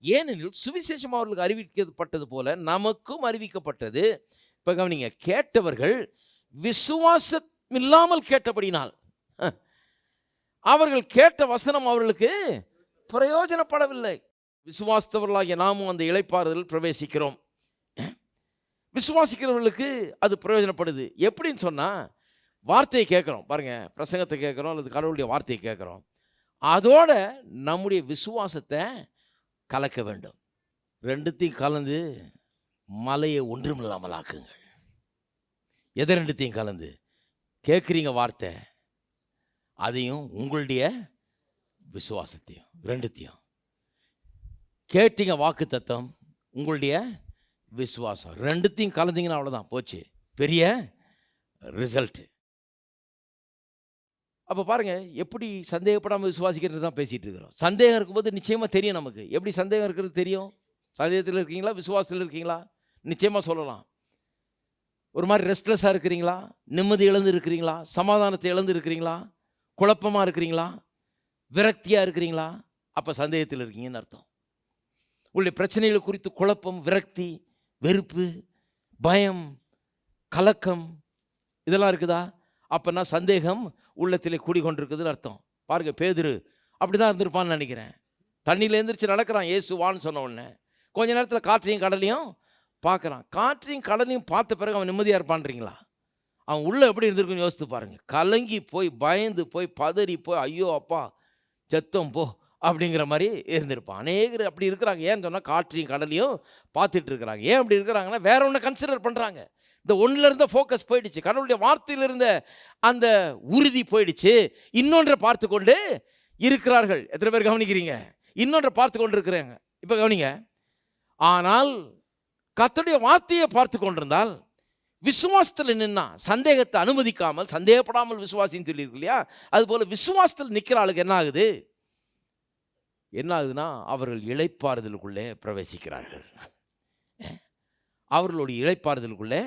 ஏனெனில் சுவிசேஷம் அவர்களுக்கு அறிவிக்கப்பட்டது போல நமக்கும் அறிவிக்கப்பட்டது. இப்போ கவனிங்க கேட்டவர்கள் விசுவாசம் இல்லாமல் கேட்டபடினால் அவர்கள் கேட்ட வசனம் அவர்களுக்கு பிரயோஜனப்படவில்லை. விசுவாசித்தவர்களாகிய நாமும் அந்த இழைப்பாறுதல் பிரவேசிக்கிறோம். விசுவாசிக்கிறவர்களுக்கு அது பிரயோஜனப்படுது. எப்படின்னு சொன்னால் வார்த்தையை கேட்குறோம். பாருங்கள் பிரசங்கத்தை கேட்குறோம் அல்லது கடவுளுடைய வார்த்தையை கேட்குறோம். அதோட நம்முடைய விசுவாசத்தை கலக்க வேண்டும். ரெண்டுத்தையும் கலந்து மலையை ஒன்றுமில்லாமல் ஆக்குங்கள். எதை ரெண்டுத்தையும் கலந்து? கேட்குறீங்க வார்த்தை அதையும் உங்களுடைய விசுவாசத்தையும் ரெண்டுத்தையும். கேட்டீங்க வாக்கு தத்தம் உங்களுடைய விசுவாசம். ரெண்டுத்தையும் கலந்தீங்கன்னா அவ்வளோதான் போச்சு. பெரிய ரிசல்ட்டு அப்போ பாருங்கள் எப்படி சந்தேகப்படாமல் விசுவாசிக்கிறது தான் பேசிகிட்டு இருக்கிறோம். சந்தேகம் இருக்கும்போது நிச்சயமாக தெரியும் நமக்கு. எப்படி சந்தேகம் இருக்கிறது தெரியும்? சந்தேகத்தில் இருக்கீங்களா? விசுவாசத்தில் இருக்கீங்களா? நிச்சயமாக சொல்லலாம். ஒரு மாதிரி ரெஸ்ட்லெஸ்ஸாக இருக்கிறீங்களா? நிம்மதி இழந்து இருக்கிறீங்களா? சமாதானத்தை இழந்து இருக்கிறீங்களா? குழப்பமாக இருக்கிறீங்களா? விரக்தியாக இருக்கிறீங்களா? அப்போ சந்தேகத்தில் இருக்கீங்கன்னு அர்த்தம். உங்களுடைய பிரச்சனைகள் குறித்து குழப்பம் விரக்தி வெறுப்பு பயம் கலக்கம் இதெல்லாம் இருக்குதா? அப்போனா சந்தேகம் உள்ளத்திலே கூடிக்கொண்டிருக்குதுன்னு அர்த்தம். பாருங்க பேதுரு அப்படி தான் இருந்திருப்பான்னு நினைக்கிறேன். தண்ணியில் எழுந்திரிச்சு நடக்கிறான் ஏசுவான்னு சொன்ன உடனே. கொஞ்ச நேரத்தில் காற்றையும் கடலையும் பார்க்குறான். காற்றையும் கடலையும் பார்த்த பிறகு அவன் நிம்மதியாக இருப்பான்றீங்களா? அவன் உள்ளே எப்படி இருந்திருக்குன்னு யோசித்து பாருங்கள் கலங்கி போய் பயந்து போய் பதறி போய் ஐயோ அப்பா செத்தம் போ அப்படிங்கிற மாதிரி இருந்திருப்பான். அநேகர் அப்படி இருக்கிறாங்க. ஏன்னு சொன்னால் காற்றையும் கடலையும் பார்த்துட்டு இருக்கிறாங்க. ஏன் அப்படி இருக்கிறாங்கன்னா வேற ஒன்று கன்சிடர் பண்ணுறாங்க இந்த ஒன்றில் இருந்த ஃபோக்கஸ் போயிடுச்சு. கடவுளுடைய வார்த்தையில் இருந்த அந்த உறுதி போயிடுச்சு. இன்னொன்றை பார்த்து கொண்டு இருக்கிறார்கள். எத்தனை பேர் கவனிக்கிறீங்க? இன்னொன்றை பார்த்து கொண்டு இருக்கிறாங்க இப்போ கவனிங்க. ஆனால் கத்தனுடைய வார்த்தையை பார்த்து கொண்டிருந்தால் விசுவாசத்தில் நின்னா சந்தேகத்தை அனுமதிக்காமல் சந்தேகப்படாமல் விசுவாசின்னு சொல்லியிருக்கு இல்லையா? அதுபோல் விசுவாசத்தில் நிற்கிற ஆளுக்கு என்ன ஆகுது? என்ன ஆகுதுன்னா அவர்கள் இழைப்பாறுதலுக்குள்ளே பிரவேசிக்கிறார்கள். அவர்களுடைய இழைப்பாறுதலுக்குள்ளே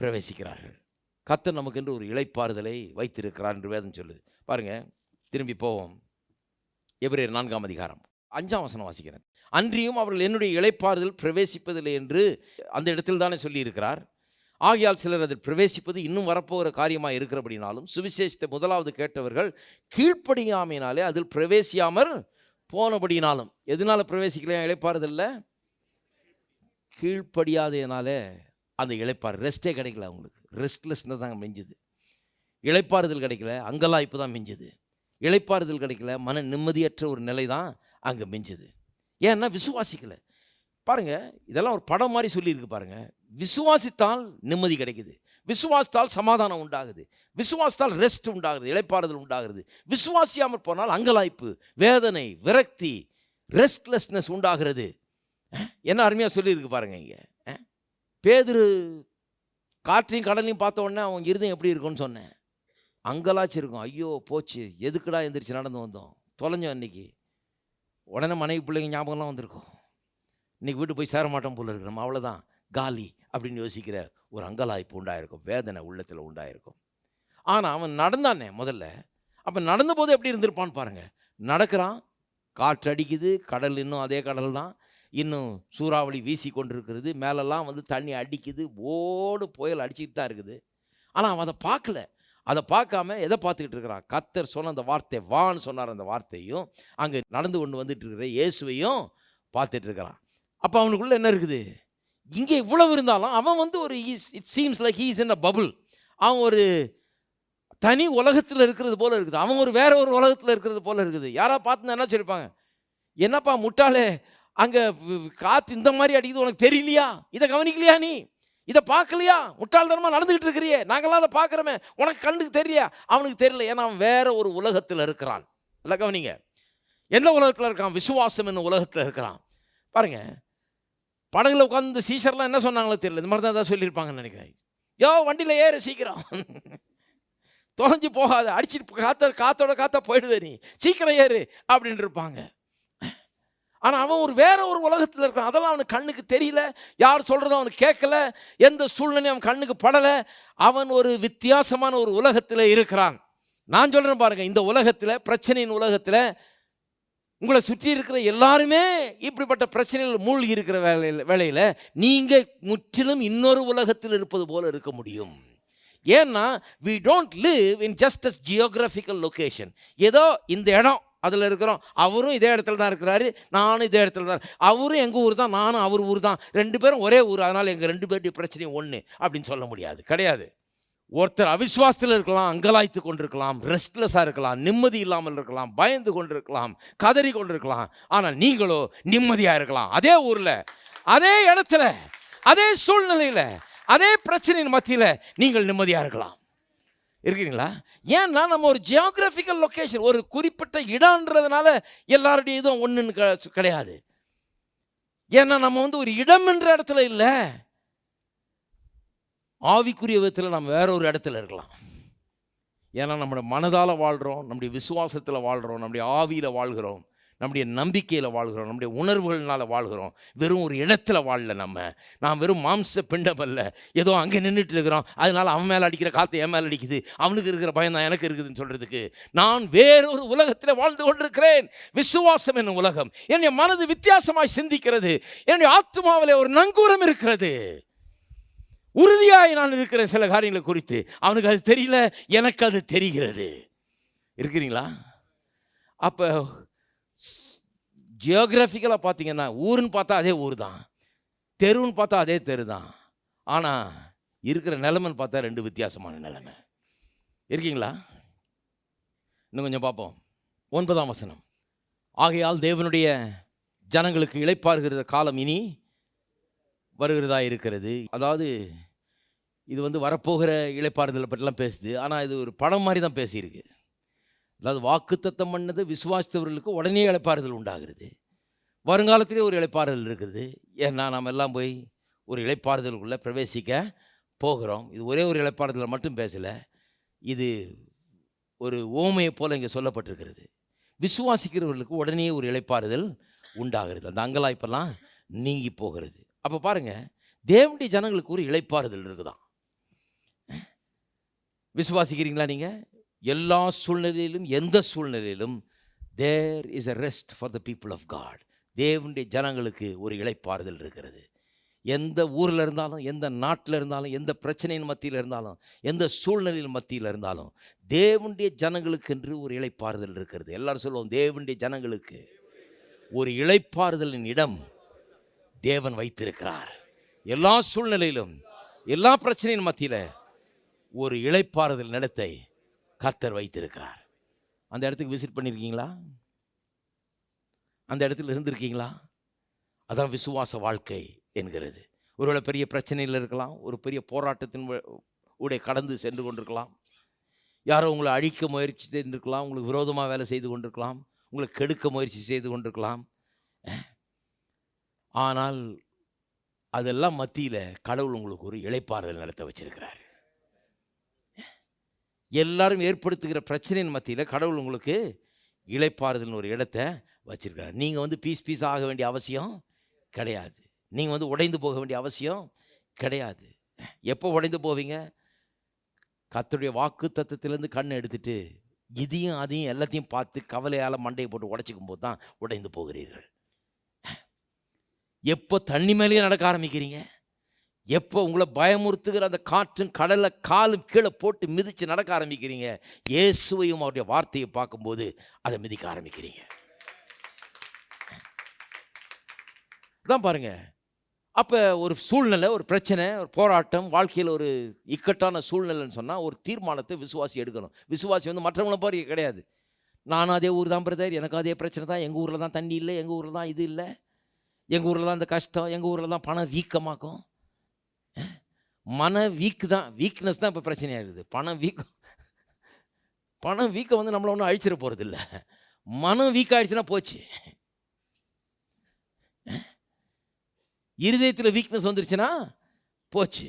பிரவேசிக்கிறார்கள். கர்த்தர் நமக்கென்று ஒரு இழைப்பாறுதலை வைத்திருக்கிறார் என்று வேதம் சொல்லுது. பாருங்கள் திரும்பி போவோம். எபிரேயர் நான்காம் அதிகாரம். அஞ்சாம் வசனம் வாசிக்கிறேன். அன்றியும் அவர்கள் என்னுடைய இழைப்பாறுதல் பிரவேசிப்பதில்லை என்று அந்த இடத்தில் தானே சொல்லியிருக்கிறார். ஆகையால் சிலர் அதில் பிரவேசிப்பது இன்னும் வரப்போகிற காரியமாக இருக்கிறபடினாலும் சுவிசேஷத்தை முதலாவது கேட்டவர்கள் கீழ்ப்படியாமையினாலே அதில் பிரவேசியாமல் போனபடினாலும். எதனால பிரவேசிக்கலையா? இழைப்பாறுதல்ல கீழ்ப்படியாததுனால அந்த இழைப்பார் ரெஸ்ட்டே கிடைக்கல அவங்களுக்கு. ரெஸ்ட்லெஸ்னஸ் தான் மிஞ்சுது. இழைப்பாறுதல் கிடைக்கல அங்கலாய்ப்பு தான் மிஞ்சுது. இழைப்பாறுதல் கிடைக்கல மன நிம்மதியற்ற ஒரு நிலை தான் அங்கே மிஞ்சுது. ஏன்னா விசுவாசிக்கலை. பாருங்க இதெல்லாம் ஒரு படம் மாதிரி சொல்லியிருக்கு பாருங்கள் விசுவாசித்தால் நிம்மதி கிடைக்குது. விசுவாசித்தால் சமாதானம் உண்டாகுது. விசுவாசித்தால் ரெஸ்ட் உண்டாகுது இழைப்பாறுதல் உண்டாகிறது விசுவாசியாமல் போனால் அங்கலாய்ப்பு வேதனை விரக்தி ரெஸ்ட்லெஸ்னஸ் உண்டாகிறது. என்ன அருமையாக சொல்லியிருக்கு பாருங்கள் இங்கே. பேதுரு காற்றையும் கடலையும் பார்த்த உடனே அவன் இருதயம் எப்படி இருக்கும்னு சொன்னேன். அங்கலாச்சு இருக்கும். ஐயோ போச்சு. எதுக்குடா எந்திரிச்சு நடந்து வந்தோம்? தொலைஞ்சோம் அன்றைக்கி உடனே மனைவி பிள்ளைங்க ஞாபகம்லாம் வந்திருக்கும். இன்னைக்கு வீட்டு போய் சேர மாட்டோம் போல இருக்கு. நம்ம அவ்வளோதான் காலி அப்படின்னு யோசிக்கிற ஒரு அங்கலாய்ப்பு உண்டாயிருக்கும். வேதனை உள்ளத்தில் உண்டாயிருக்கும். ஆனால் அவன் நடந்தானே முதல்ல. அப்போ நடந்தபோது எப்படி இருந்திருப்பான்னு பாருங்கள் நடக்கிறான். காற்று அடிக்குது கடல் இன்னும் அதே கடல் தான் இன்னும் சூறாவளி வீசி கொண்டிருக்கிறது மேலெல்லாம் வந்து தண்ணி அடிக்குது. ஓடு புயல் அடிச்சுக்கிட்டு தான் இருக்குது. ஆனால் அவன் அதை பார்க்கல. அதை பார்க்காம எதை பார்த்துக்கிட்டு இருக்கிறான்? கத்தர் சொன்ன அந்த வார்த்தை வான்னு சொன்னார் அந்த வார்த்தையும் அங்கே நடந்து கொண்டு வந்துட்டு இருக்கிற இயேசுவையும் பார்த்துட்டு இருக்கிறான். அப்போ அவனுக்குள்ள என்ன இருக்குது? இங்கே இவ்வளவு இருந்தாலும் அவன் வந்து ஒரு it seems like he's in a bubble அவன் ஒரு தனி உலகத்தில் இருக்கிறது போல் இருக்குது. அவன் ஒரு வேற ஒரு உலகத்தில் இருக்கிறது போல இருக்குது. யாராவது பார்த்துருந்தா என்ன சொல்லிப்பாங்க? என்னப்பா முட்டாளே அங்கே காற்று இந்த மாதிரி அடிக்குது உனக்கு தெரியலையா? இதை கவனிக்கலையா நீ? இதை பார்க்கலையா? முட்டாள்தனமாக நடந்துக்கிட்டு இருக்கிறியே. நாங்களாம் அதை பார்க்குறோமே. உனக்கு கண்ணுக்கு தெரியலையா? அவனுக்கு தெரியல. ஏன்னா அவன் வேற ஒரு உலகத்தில் இருக்கிறான். இல்லை கவனிங்க. எந்த உலகத்தில் இருக்கான்? விசுவாசம் என்ன உலகத்தில் இருக்கிறான்? பாருங்க. படகுல உட்காந்து சீசர்லாம் என்ன சொன்னாங்களோ தெரியல. இந்த மாதிரி தான் ஏதாவது சொல்லியிருப்பாங்கன்னு நினைக்கிறேன். யோ வண்டியில் ஏறு சீக்கிரம். தொலைஞ்சு போகாத. அடிச்சிட்டு காத்த காத்தோட காத்தா போயிடுவே நீ. சீக்கிரம் ஏறு அப்படின்ட்டு இருப்பாங்க. ஆனால் அவன் ஒரு வேற ஒரு உலகத்தில் இருக்கான். அதெல்லாம் அவனுக்கு கண்ணுக்கு தெரியல. யார் சொல்கிறதும் அவனுக்கு கேட்கல. எந்த சூழ்நிலையும் அவன் கண்ணுக்கு படலை. அவன் ஒரு வித்தியாசமான ஒரு உலகத்தில் இருக்கிறான். நான் சொல்கிறேன் பாருங்கள் இந்த உலகத்தில் பிரச்சனையின் உலகத்தில் உங்களை சுற்றி இருக்கிற எல்லாருமே இப்படிப்பட்ட பிரச்சனைகள் மூழ்கி இருக்கிற வேலையில் வேலையில் நீங்கள் முற்றிலும் இன்னொரு உலகத்தில் இருப்பது போல இருக்க முடியும். ஏன்னா we don't live in just as geographical location ஏதோ இந்த இடம் அதில் இருக்கிறோம். அவரும் இதே இடத்துல தான் இருக்கிறாரு. நானும் இதே இடத்துல தான். அவரும் எங்கள் ஊர் தான்? நானும் அவர் ஊர் தான். ரெண்டு பேரும் ஒரே ஊர். அதனால் எங்கள் ரெண்டு பேருடைய பிரச்சனையும் ஒன்று அப்படின்னு சொல்ல முடியாது. கிடையாது. ஒருத்தர் அவிஸ்வாசத்தில் இருக்கலாம் அங்கலாய்த்து கொண்டிருக்கலாம் ரெஸ்ட்லெஸ்ஸாக இருக்கலாம் நிம்மதி இல்லாமல் இருக்கலாம் பயந்து கொண்டிருக்கலாம் கதறி கொண்டிருக்கலாம். ஆனால் நீங்களோ நிம்மதியாக இருக்கலாம். அதே ஊரில் அதே இடத்துல அதே சூழ்நிலையில் அதே பிரச்சனையின் மத்தியில் நீங்கள் நிம்மதியாக இருக்கலாம். இருக்கிறீங்களா? ஏன்னா நம்ம ஒரு ஜியோகிராஃபிக்கல் லொக்கேஷன் ஒரு குறிப்பிட்ட இடம்ன்றதுனால எல்லாருடைய இதுவும் ஒன்றுன்னு க- கிடையாது. ஏன்னா நம்ம வந்து ஒரு இடம் என்ற இடத்துல இல்லை. ஆவிக்குரிய விதத்தில் நம்ம வேற ஒரு இடத்துல இருக்கலாம். ஏன்னா நம்முடைய மனதால் வாழ்கிறோம் நம்முடைய விசுவாசத்தில் வாழ்கிறோம் நம்முடைய ஆவியில் வாழ்கிறோம். நம்முடைய நம்பிக்கையில் வாழ்கிறோம் நம்முடைய உணர்வுகள்னால் வாழ்கிறோம். வெறும் ஒரு இடத்துல வாழல நம்ம. நான் வெறும் மாம்ச பிண்டம் அல்ல. ஏதோ அங்கே நின்றுட்டு இருக்கிறோம் அதனால் அவன் மேலே அடிக்கிற காற்று என் மேலே அடிக்குது. அவனுக்கு இருக்கிற பயம் தான் எனக்கு இருக்குதுன்னு சொல்கிறதுக்கு நான் வேறொரு உலகத்தில் வாழ்ந்து கொண்டிருக்கிறேன். விசுவாசம் என்னும் உலகம். என்னுடைய மனது வித்தியாசமாய் சிந்திக்கிறது. என்னுடைய ஆத்மாவில் ஒரு நங்கூரம் இருக்கிறது. உறுதியாய் நான் இருக்கிற சில காரியங்களை குறித்து. அவனுக்கு அது தெரியல எனக்கு அது தெரிகிறது. இருக்கிறீங்களா? அப்போ ஜியோகிராஃபிக்கலாக பார்த்தீங்கன்னா ஊருன்னு பார்த்தா அதே ஊர் தான் தெருன்னு பார்த்தா அதே தெரு தான் ஆனால் இருக்கிற நிலைமைன்னு பார்த்தா ரெண்டு வித்தியாசமான நிலைமை. இருக்கீங்களா? இன்னும் கொஞ்சம் பார்ப்போம். ஒன்பதாம் வசனம். ஆகையால் தேவனுடைய ஜனங்களுக்கு இழைப்பாருகிற காலம் இனி வருகிறதா இருக்கிறது. அதாவது இது வந்து வரப்போகிற இழைப்பாறுதலை பற்றிலாம் பேசுது. ஆனால் இது ஒரு படம் மாதிரி தான் பேசியிருக்கு. அதாவது வாக்குத்தத்தம் பண்ணது விசுவாசித்தவர்களுக்கு உடனே இழப்பாறுதல் உண்டாகிறது. வருங்காலத்திலே ஒரு இளைப்பாறுதல் இருக்குது. ஏன்னா நாம் எல்லாம் போய் ஒரு இழைப்பாறுதலுக்குள்ளே பிரவேசிக்க போகிறோம். இது ஒரே ஒரு இளைப்பாறுதலை மட்டும் பேசலை. இது ஒரு ஓமையை போல் இங்கே சொல்லப்பட்டிருக்கிறது. விசுவாசிக்கிறவர்களுக்கு உடனே ஒரு இழைப்பாறுதல் உண்டாகிறது. அந்த அங்கலாய்ப்பெல்லாம் நீங்கி போகிறது. அப்போ பாருங்கள் தேவனுடைய ஜனங்களுக்கு ஒரு இழைப்பாறுதல் இருக்குதான். விசுவாசிக்கிறீங்களா நீங்கள் எல்லா சூழ்நிலையிலும் எந்த சூழ்நிலையிலும் there is a rest for the people of God தேவனுடைய ஜனங்களுக்கு ஒரு இழைப்பாறுதல் இருக்கிறது. எந்த ஊரில் இருந்தாலும் எந்த நாட்டில் இருந்தாலும் எந்த பிரச்சனையின் மத்தியில் இருந்தாலும் எந்த சூழ்நிலையின் மத்தியில் இருந்தாலும் தேவனுடைய ஜனங்களுக்கு என்று ஒரு இழைப்பாறுதல் இருக்கிறது. எல்லாரும் சொல்லுவோம் தேவனுடைய ஜனங்களுக்கு ஒரு இழைப்பாறுதலின் இடம் தேவன் வைத்திருக்கிறார். எல்லா சூழ்நிலையிலும் எல்லா பிரச்சனையின் மத்தியில் ஒரு இழைப்பாறுதல் நடத்தை கர்த்தர் வைத்திருக்கிறார். அந்த இடத்துக்கு விசிட் பண்ணியிருக்கீங்களா அந்த இடத்துல இருந்திருக்கீங்களா? அதான் விசுவாச வாழ்க்கை என்கிறது. ஒருவேளை பெரிய பிரச்சனையில் இருக்கலாம் ஒரு பெரிய போராட்டத்தின் உடைய கடந்து சென்று கொண்டிருக்கலாம். யாரோ உங்களை அழிக்க முயற்சி செய்திருக்கலாம் உங்களுக்கு விரோதமாக வேலை செய்து கொண்டிருக்கலாம் உங்களை கெடுக்க முயற்சி செய்து கொண்டிருக்கலாம். ஆனால் அதெல்லாம் மத்தியில் கடவுள் உங்களுக்கு ஒரு இழைப்பாறுதல் நடத்த வச்சிருக்கிறாரு. எல்லாரும் ஏற்படுத்துகிற பிரச்சனையின் மத்தியில் கடவுள் உங்களுக்கு இளைப்பாறுதல்னு ஒரு இடத்த வச்சுருக்காரு நீங்கள் வந்து பீஸ் பீஸ் ஆக வேண்டிய அவசியம் கிடையாது. நீங்கள் வந்து உடைந்து போக வேண்டிய அவசியம் கிடையாது. எப்போ உடைந்து போவீங்க? கத்துடைய வாக்கு தத்துவத்திலேருந்து கண் எடுத்துட்டு இதையும் அதையும் எல்லாத்தையும் பார்த்து கவலையால் மண்டையை போட்டு உடச்சிக்கும் போது தான் உடைந்து போகிறீர்கள். எப்போ தண்ணி மேலேயே நடக்க ஆரம்பிக்கிறீங்க? எப்போ உங்களை பயமுறுத்துகிற அந்த காற்றும் கடலை காலும் கீழே போட்டு மிதித்து நடக்க ஆரம்பிக்கிறீங்க? இயேசுவையும் அவருடைய வார்த்தையை பார்க்கும்போது அதை மிதிக்க ஆரம்பிக்கிறீங்க. தான் பாருங்க. அப்போ ஒரு சூழ்நிலை ஒரு பிரச்சனை ஒரு போராட்டம் வாழ்க்கையில் ஒரு இக்கட்டான சூழ்நிலைன்னு சொன்னால் ஒரு தீர்மானத்தை விசுவாசி எடுக்கணும். விசுவாசி வந்து மற்றவங்கள பாரு கிடையாது. நானும் அதே ஊர் தான் பிரதர் எனக்கு அதே பிரச்சனை தான். எங்கள் ஊரில் தான் தண்ணி இல்லை எங்கள் ஊரில் தான் இது இல்லை. எங்கள் ஊரில் தான் இந்த கஷ்டம் எங்கள் ஊரில் தான் பணம் வீக்கமாக்கும். மன வீக்கு தான். வீக்னஸ் தான் இப்போ பிரச்சனையாக இருக்குது பணம் வீக்கம் பணம் வீக்கை வந்து நம்மளை ஒன்றும் அழிச்சிட போகிறது இல்லை மனம் வீக் ஆயிடுச்சுன்னா போச்சு. இருதயத்தில் வீக்னஸ் வந்துருச்சுன்னா போச்சு.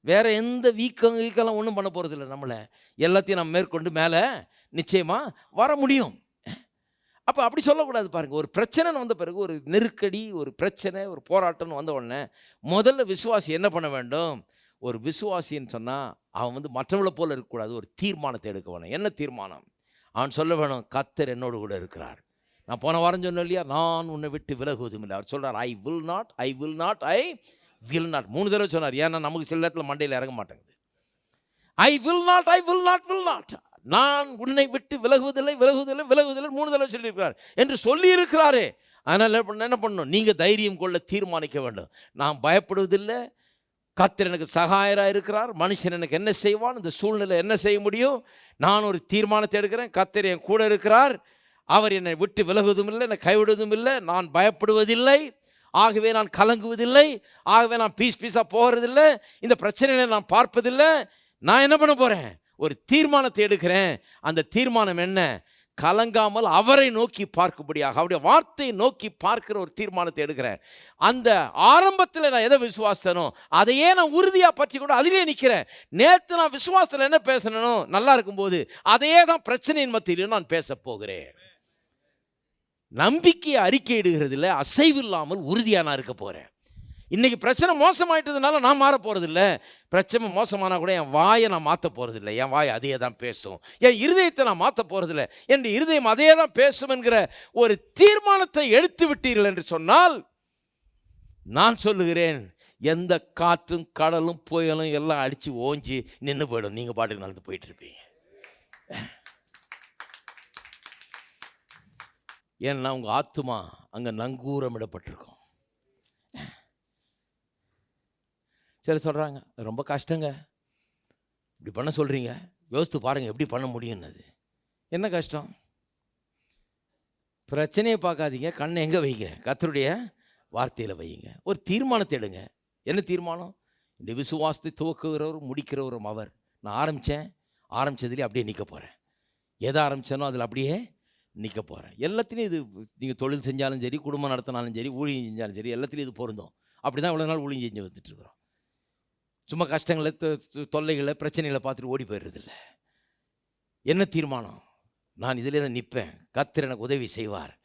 வேறு எந்த வீக்கம் வீக்கெல்லாம் ஒன்றும் பண்ண போகிறது இல்லை நம்மளை. எல்லாத்தையும் நம்ம மேற்கொண்டு மேலே நிச்சயமாக வர முடியும். அப்போ அப்படி சொல்லக்கூடாது பாருங்கள் ஒரு பிரச்சனைன்னு வந்த பிறகு ஒரு நெருக்கடி ஒரு பிரச்சனை ஒரு போராட்டம்னு வந்த உடனே முதல்ல விசுவாசி என்ன பண்ண வேண்டும்? ஒரு விசுவாசின்னு சொன்னால் அவன் வந்து மற்றவங்களை போல் இருக்கக்கூடாது. ஒரு தீர்மானத்தை எடுக்க வேணும். என்ன தீர்மானம்? அவன் சொல்ல வேணும் கத்தர் என்னோடு கூட இருக்கிறார். நான் போன வாரம் சொன்னேன் இல்லையா? நான் உன்னை விட்டு விலகுவதும் இல்லை. அவர் சொல்கிறார் I will not I will not I will not மூணு தடவை சொன்னார். ஏன்னா நமக்கு சில நேரத்தில் மண்டையில் இறங்க மாட்டேங்குது. I will not I will not will not நான் உன்னை விட்டு விலகுவதில்லை விலகுவதில்லை விலகுவதில்லை மூணு தடவை சொல்லியிருக்கிறார். என்று சொல்லியிருக்கிறாரே. அதனால் என்ன பண்ண- என்ன பண்ணணும்? நீங்கள் தைரியம் கொள்ள தீர்மானிக்க வேண்டும். நான் பயப்படுவதில்லை. கத்தர் எனக்கு சகாயராக இருக்கிறார். மனுஷன் எனக்கு என்ன செய்வான்? இந்த சூழ்நிலை என்ன செய்ய முடியும்? நான் ஒரு தீர்மானத்தை எடுக்கிறேன். கத்தர் என் கூட இருக்கிறார். அவர் என்னை விட்டு விலகுவதும் இல்லை என்னை கைவிடுவதும் இல்லை. நான் பயப்படுவதில்லை. ஆகவே நான் கலங்குவதில்லை. ஆகவே நான் பீஸ் பீஸாக போகிறதில்லை. இந்த பிரச்சனைகளை நான் பார்ப்பதில்லை. நான் என்ன பண்ண போகிறேன் ஒரு தீர்மானத்தை எடுக்கிறேன். அந்த தீர்மானம் என்ன? கலங்காமல் அவரை நோக்கி பார்க்கும்படியாக அவருடைய வார்த்தையை நோக்கி பார்க்கிற ஒரு தீர்மானத்தை எடுக்கிறேன். அந்த ஆரம்பத்தில் நான் எதை விசுவாசனோ அதையே நான் உறுதியாக பற்றி கூட அதிலே நிற்கிறேன் நேற்று நான் விசுவாசத்தில் என்ன பேசணும் நல்லா இருக்கும்போது அதையே தான் பிரச்சனையின் மத்தியிலும் நான் பேச போகிறேன். நம்பிக்கையை அறிக்கையிடுகிறதுல அசைவில்லாமல் உறுதியாக நான் இருக்க போகிறேன் இன்றைக்கி பிரச்சனை மோசமாயிட்டதுனால நான் மாற போகிறதில்ல பிரச்சனை மோசமானால் கூட என் வாயை நான் மாற்ற போகிறதில்ல என் வாய் அதையே தான் பேசும். என் இருதயத்தை நான் மாற்ற போகிறதில்ல என் இருதயம் அதையே தான் பேசும் என்கிற ஒரு தீர்மானத்தை எடுத்து விட்டீர்கள் என்று சொன்னால் நான் சொல்லுகிறேன் எந்த காற்றும் கடலும் புயலும் எல்லாம் அடித்து ஓஞ்சி நின்று போயிடும். நீங்கள் பாட்டுக்கு நடந்து போயிட்டுருப்பீங்க ஏன்னா உங்கள் ஆத்துமா அங்கே நங்கூரமிடப்பட்டிருக்கும். சரி சொல்கிறாங்க ரொம்ப கஷ்டங்க. இப்படி பண்ண சொல்கிறீங்க யோசித்து பாருங்கள் எப்படி பண்ண முடியும்னது என்ன கஷ்டம்? பிரச்சனையை பார்க்காதீங்க கண்ணை எங்கே வைங்க? கத்தருடைய வார்த்தையில் வையுங்க. ஒரு தீர்மானத்தை எடுங்க. என்ன தீர்மானம்? இந்த விசுவாசத்தை துவக்குகிறவரும் முடிக்கிறவரும் அவர். நான் ஆரம்பித்தேன் ஆரம்பித்ததுலேயே அப்படியே நிற்க போகிறேன் எதை ஆரம்பித்தேனோ அதில் அப்படியே நிற்க போகிறேன் எல்லாத்துலேயும் இது நீங்கள் தொழில் செஞ்சாலும் சரி குடும்பம் நடத்தினாலும் சரி ஊழியம் செஞ்சாலும் சரி எல்லாத்துலேயும் இது பொருந்தும். அப்படி தான் இவ்வளோ நாள் ஊழியம் செஞ்சு வந்துட்டுருக்குறோம் சும்மா கஷ்டங்களை தொ- தொல்லைகளை பிரச்சனைகளை பார்த்துட்டு ஓடி போயிடுறதில்ல. என்ன தீர்மானம்? நான் இதிலே தான் நிற்பேன். கத்தர் எனக்கு உதவி செய்வார்.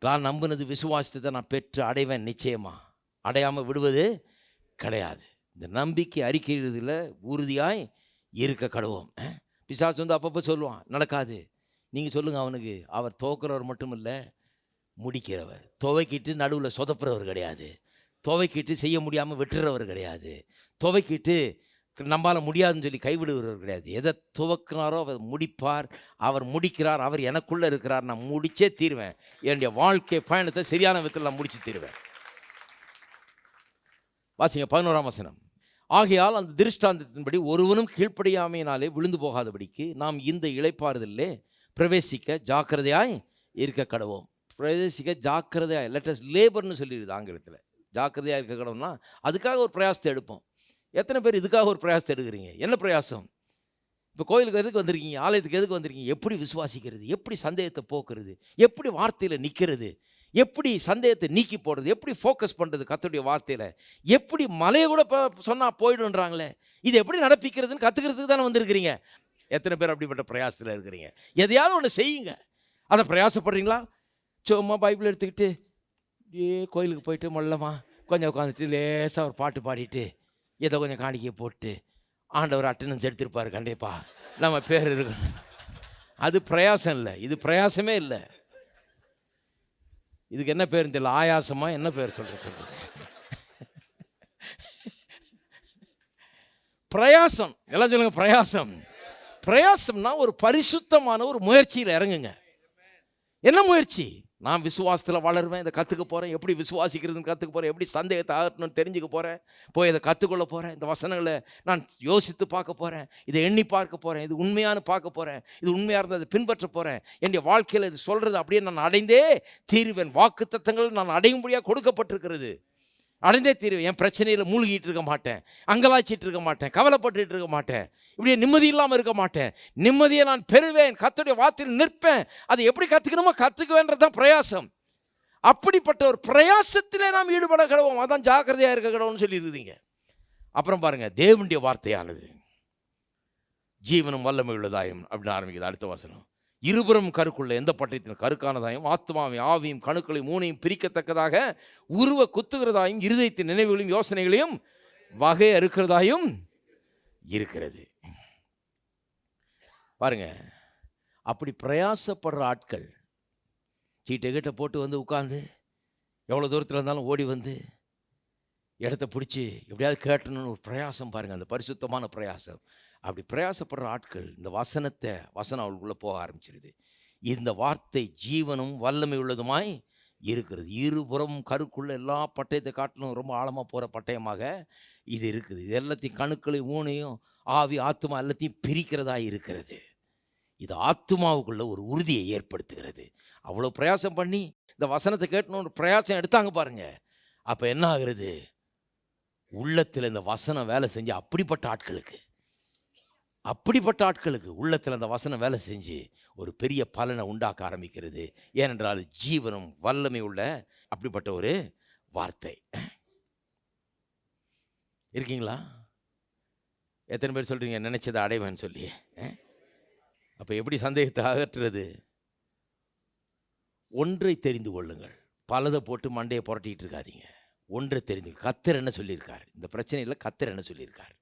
நான் நம்பினது விசுவாசத்தை நான் பெற்று அடைவேன் நிச்சயமாக அடையாமல் விடுவது கிடையாது. இந்த நம்பிக்கை அறிக்கையிடுறதுல உறுதியாய் இருக்க கடவோம் பிசாசு வந்து அப்பப்போ சொல்லுவான் நடக்காது. நீங்கள் சொல்லுங்கள் அவனுக்கு. அவர் துவக்கிறவர் மட்டும் இல்லை முடிக்கிறவர். துவைக்கிட்டு நடுவில் சொதப்புறவர் கிடையாது. துவைக்கிட்டு செய்ய முடியாமல் வெட்டுறவர் கிடையாது. துவைக்கிட்டு நம்மால் முடியாதுன்னு சொல்லி கைவிடுகிறவர் கிடையாது. எதை துவக்கினாரோ அவர் முடிப்பார் அவர் முடிக்கிறார் அவர் எனக்குள்ளே இருக்கிறார் நான் முடிச்சே தீருவேன். என்னுடைய வாழ்க்கை பயணத்தை சரியான விதத்தில் நான் முடிச்சு தீருவேன். வாசிங்க பதினோராம் வசனம். ஆகையால் அந்த திருஷ்டாந்தத்தின்படி ஒருவனும் கீழ்ப்படியாமையினாலே விழுந்து போகாதபடிக்கு நாம் இந்த இழைப்பாறுதலே பிரவேசிக்க ஜாக்கிரதையாய் இருக்க கடவோம். பிரவேசிக்க ஜாக்கிரதையாக லெட்டஸ்ட் லேபர்னு சொல்லிடுது ஆங்கிலத்தில். ஜாக்கிரதையாக இருக்க கடவும்னா அதுக்காக ஒரு பிரயாசத்தை எடுப்போம். எத்தனை பேர் இதுக்காக ஒரு பிரயாசத்தை எடுக்கிறீங்க? என்ன பிரயாசம்? இப்போ கோயிலுக்கு எதுக்கு வந்திருக்கீங்க? ஆலயத்துக்கு எதுக்கு வந்திருக்கீங்க? எப்படி விசுவாசிக்கிறது? எப்படி சந்தேகத்தை போக்குறது? எப்படி வார்த்தையில் நிற்கிறது எப்படி சந்தேகத்தை நீக்கி போடுறது? எப்படி ஃபோக்கஸ் பண்ணுறது கத்தோடைய வார்த்தையில்? எப்படி மலையை கூட இப்போ சொன்னால் போயிடுன்றாங்களே இது எப்படி நடப்பிக்கிறதுன்னு கற்றுக்கிறதுக்கு தானே வந்திருக்கிறீங்க. எத்தனை பேர் அப்படிப்பட்ட பிரயாசத்தில் இருக்கிறீங்க? எதையாவது ஒன்று செய்யுங்க. அதை பிரயாசப்படுறீங்களா? சும்மா பைபிள் எடுத்துக்கிட்டு ஏ கோயிலுக்கு போயிட்டு மொல்லமா கொஞ்சம் உட்காந்துட்டு லேசாக ஒரு பாட்டு பாடிட்டு ஏதோ கொஞ்சம் காணிக்கையை போட்டு ஆண்டவர் அட்டண்டன்ஸ் எடுத்திருப்பார் கண்டிப்பா. நம்ம பேர் இருக்கணும் அது பிரயாசம் இல்லை. இது பிரயாசமே இல்லை. இதுக்கு என்ன பேர் தெரியல. ஆயாசமாக என்ன பேர் சொல்ற சொல்றது பிரயாசம். எல்லாம் சொல்லுங்க பிரயாசம். பிரயாசம்னா ஒரு பரிசுத்தமான ஒரு முயற்சியில் இறங்குங்க. என்ன முயற்சி? நான் விசுவாசத்தில் வளருவேன் இதை கற்றுக்க போகிறேன் எப்படி விசுவாசிக்கிறதுன்னு கற்றுக்க போகிறேன் எப்படி சந்தேகத்தை ஆகணும்னு தெரிஞ்சுக்க போகிறேன் போய் இதை கற்றுக்கொள்ள போகிறேன் இந்த வசனங்களை நான் யோசித்து பார்க்க போகிறேன் இதை எண்ணி பார்க்க போகிறேன் இது உண்மையானு பார்க்க போகிறேன் இது உண்மையாக இருந்தால் அதை பின்பற்ற போகிறேன் என்னுடைய வாழ்க்கையில் இது சொல்கிறது அப்படியே நான் அடைந்தே தீர்வேன். வாக்கு தத்தங்கள் நான் அடையும்படியாக கொடுக்கப்பட்டிருக்கிறது. அடைந்தே தீருவேன். என் பிரச்சனையில் மூழ்கிட்டு இருக்க மாட்டேன். அங்கலாச்சிட்டு இருக்க மாட்டேன். கவலைப்பட்டுட்டு இருக்க மாட்டேன். இப்படியே நிம்மதி இல்லாமல் இருக்க மாட்டேன். நிம்மதியை நான் பெறுவேன். கத்துடைய வார்த்தையில் நிற்பேன். அதை எப்படி கற்றுக்கணுமோ கற்றுக்குவேன்றது தான் பிரயாசம். அப்படிப்பட்ட ஒரு பிரயாசத்திலே நாம் ஈடுபட கிடவோம் அதான் ஜாக்கிரதையாக இருக்க கிடவோம்னு சொல்லியிருந்தீங்க அப்புறம் பாருங்க தேவனுடைய வார்த்தையானது. ஜீவனும் வல்லமை உள்ளதாயும் அப்படின்னு ஆரம்பிக்குது அடுத்த வசனம். இருபுறம் கருக்குள்ள எந்த பட்டயத்தின் கருக்கானதாயும் ஆத்மாவையும் ஆவியும் கணுக்களையும் மூனையும் பிரிக்கத்தக்கதாக உருவ குத்துகிறதாயும் இருதயத்தின் நினைவுகளையும் யோசனைகளையும் வகை அறுக்கிறதாயும் இருக்கிறது. பாருங்க அப்படி பிரயாசப்படுற ஆட்கள் சீட்டை கிட்ட போட்டு வந்து உட்காந்து எவ்வளோ தூரத்தில் இருந்தாலும் ஓடி வந்து இடத்த பிடிச்சி எப்படியாவது கேட்டணும்னு ஒரு பிரயாசம் பாருங்கள் அந்த பரிசுத்தமான பிரயாசம். அப்படி பிரயாசப்படுற ஆட்கள் இந்த வசனத்தை வசனம் அவளுக்குள்ளே போக ஆரம்பிச்சிருது. இந்த வார்த்தை ஜீவனும் வல்லமை உள்ளதுமாய் இருக்கிறது. இருபுறம் கருக்குள்ள எல்லா பட்டயத்தை காட்டிலும் ரொம்ப ஆழமாக போகிற பட்டயமாக இது இருக்குது. இது எல்லாத்தையும் கணுக்களையும் ஊனையும் ஆவி ஆத்மா எல்லாத்தையும் பிரிக்கிறதா இருக்கிறது. இது ஆத்மாவுக்குள்ள ஒரு உறுதியை ஏற்படுத்துகிறது. அவ்வளோ பிரயாசம் பண்ணி இந்த வசனத்தை கேட்டணும்னு பிரயாசம் எடுத்தாங்க பாருங்க. அப்போ என்ன ஆகுறது? உள்ளத்தில் இந்த வசனம் வேலை செஞ்சு அப்படிப்பட்ட ஆட்களுக்கு அப்படிப்பட்ட ஆட்களுக்கு உள்ளத்தில் அந்த வசனம் வேலை செஞ்சு ஒரு பெரிய பலனை உண்டாக்க ஆரம்பிக்கிறது. ஏனென்றால் ஜீவனும் வல்லமை உள்ள அப்படிப்பட்ட ஒரு வார்த்தை. இருக்கீங்களா? எத்தனை பேர் சொல்கிறீங்க நினச்சதை அடைவேன்னு சொல்லி. அப்போ எப்படி சந்தேகத்தை அகற்றுறது? ஒன்றை தெரிந்து கொள்ளுங்கள். பலதை போட்டு மண்டையை புரட்டிகிட்டு இருக்காதீங்க. ஒன்றை தெரிந்து கத்தர் என்ன சொல்லியிருக்கார்? இந்த பிரச்சனையில் கத்தர் என்ன சொல்லியிருக்கார்?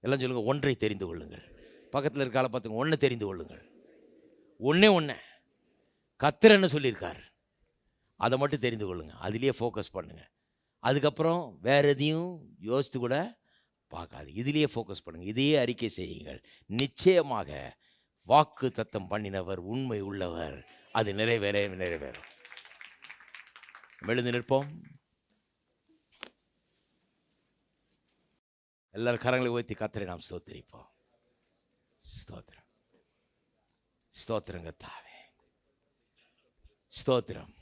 எல்லாம் சொல்லுங்கள் ஒன்றை தெரிந்து கொள்ளுங்கள். பக்கத்தில் இருக்கால பார்த்துங்க ஒன்றை தெரிந்து கொள்ளுங்கள். ஒன்றே ஒன்று கத்தர் என்ன சொல்லியிருக்கார்? அதை மட்டும் தெரிந்து கொள்ளுங்கள் அதுலேயே ஃபோக்கஸ் பண்ணுங்கள் அதுக்கப்புறம் வேறு எதையும் யோசித்து கூட பார்க்காது. இதிலேயே ஃபோக்கஸ் பண்ணுங்கள் இதையே அறிக்கை செய்யுங்கள். நிச்சயமாக வாக்கு தத்தம் பண்ணினவர் உண்மை உள்ளவர். அது நிறைவேற நிறைவேறும். எழுந்து நிற்போம். எல்லாரும் கரங்களை உயர்த்தி கத்திரை நாம் ஸ்தோத்திரிப்போம். ஸ்தோத்திரம். ஸ்தோத்திரங்க தாவே. ஸ்தோத்திரம்.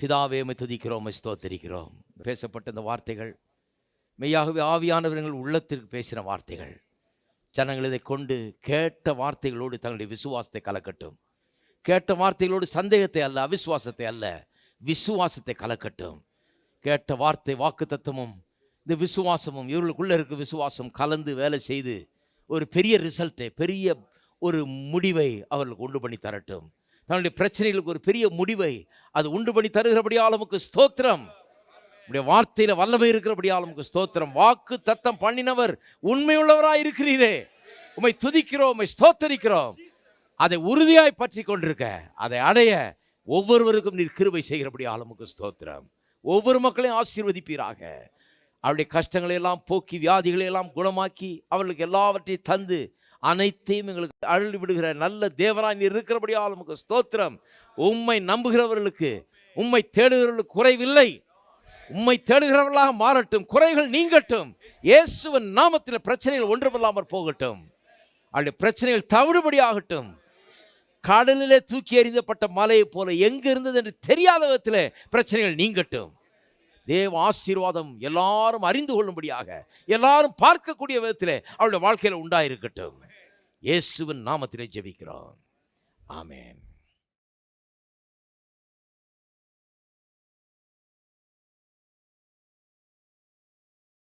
பிதாவே துதிக்கிறோம் ஸ்தோத்திரிக்கிறோம். பேசப்பட்ட இந்த வார்த்தைகள் மெய்யாகவே ஆவியானவர்கள் உள்ளத்திற்கு பேசின வார்த்தைகள். ஜனங்கள் இதை கொண்டு கேட்ட வார்த்தைகளோடு தங்களுடைய விசுவாசத்தை கலக்கட்டும். கேட்ட வார்த்தைகளோடு சந்தேகத்தை அல்ல அவிசுவாசத்தை அல்ல விசுவாசத்தை கலக்கட்டும். கேட்ட வார்த்தை வாக்கு தத்துவமும் இந்த விசுவாசமும் இவர்களுக்குள்ளே இருக்க விசுவாசம் கலந்து வேலை செய்து ஒரு பெரிய ரிசல்ட்டை பெரிய ஒரு முடிவை அவர்களுக்கு உண்டு பண்ணி தரட்டும். தன்னுடைய பிரச்சனைகளுக்கு ஒரு பெரிய முடிவை அது உண்டு பண்ணி தருகிறபடியால் நமக்கு ஸ்தோத்திரம். உடைய வார்த்தையில் வல்லமை இருக்கிறபடியால் நமக்கு ஸ்தோத்திரம். வாக்கு தத்தம் பண்ணினவர் உண்மையுள்ளவராக இருக்கிறீரே. உம்மை துதிக்கிறோம் உம்மை ஸ்தோத்தரிக்கிறோம். அதை உறுதியாய் பற்றி கொண்டிருக்க அதை அடைய ஒவ்வொருவருக்கும் நீர் கிருபை செய்கிறபடி ஆலமுக்கு ஸ்தோத்திரம். ஒவ்வொரு மக்களையும் ஆசீர்வதிப்பீராக. அவருடைய கஷ்டங்களை எல்லாம் போக்கி வியாதிகளை எல்லாம் குணமாக்கி அவர்களுக்கு எல்லாவற்றையும் தந்து அனைத்தையும் எங்களுக்கு அருள் விடுகிற நல்ல தேவனாய் நீர் இருக்கிறபடியால் ஆலமுக்கு ஸ்தோத்திரம். உம்மை நம்புகிறவர்களுக்கு உம்மை தேடுகிறவர்களுக்கு குறைவில்லை. உம்மை தேடுகிறவர்களாக மாறட்டும் குறைகள் நீங்கட்டும். இயேசுவன் நாமத்தில் பிரச்சனைகள் ஒன்றுமில்லாமல் போகட்டும். அவருடைய பிரச்சனைகள் தவிடுபடி ஆகட்டும் கடலிலே தூக்கி எறிந்தப்பட்ட மலையைப் போல எங்கே இருந்தது என்று தெரியாத விதத்தில் பிரச்சனைகள் நீங்கட்டும். தேவ ஆசீர்வாதம் எல்லாரும் அறிந்து கொள்ளும்படியாக எல்லாரும் பார்க்கக்கூடிய விதத்தில் அவருடைய வாழ்க்கையில் உண்டாயிருக்கட்டும். இயேசுவின் நாமத்திலே ஜெபிக்கிறோம். ஆமேன்.